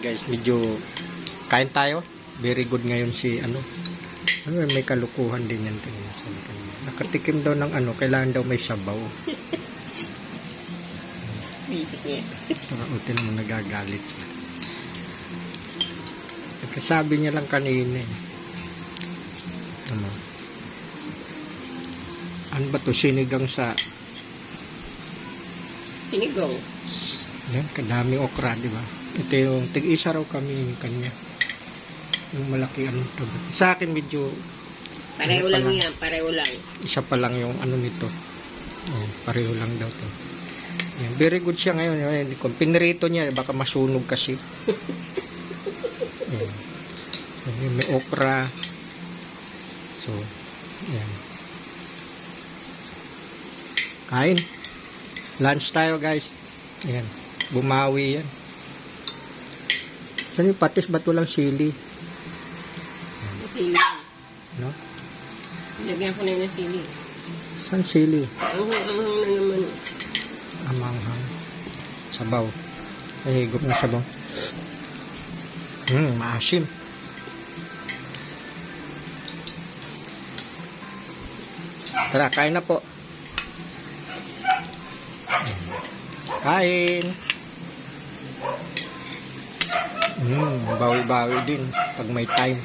guys, medyo kain tayo. Very good ngayon si ano. Ano may kalukuhan din yan tingnan mo, sabi kanina. Nakatikim daw ng ano, kailangan daw may sabaw. Bisik niya. Saka uti naman nagagalit siya. Nagkasabi niya lang kanina eh. Ano? Ano ba to? Sinigang sa Sinigaw. Yan, kadami okra, di ba? Ito yung, tig-isa raw kami yung kanya. Yung malaki ano to. Sa akin medyo, Pareho Ano lang pala? yan. Pareho lang. isa pa lang yung ano nito. Yan, pareho lang daw to. Yan, very good siya ngayon. Yan, kung pinirito niya, baka masunog kasi. Yan. Yun, may okra. So, yan. Kain. Lunch tayo guys. Ayan. Bumawi yan. Saan yung patis? Ba't walang sili? Sili. No? Lagyan ko na yun ng sili. Saan sili? Ang hanghang na naman. Amanghang. Sabaw. Ay, higop ng sabaw. Hmm, maasim. Tara, kain na po. Kain. Hmm, bawi-bawi din pag may time.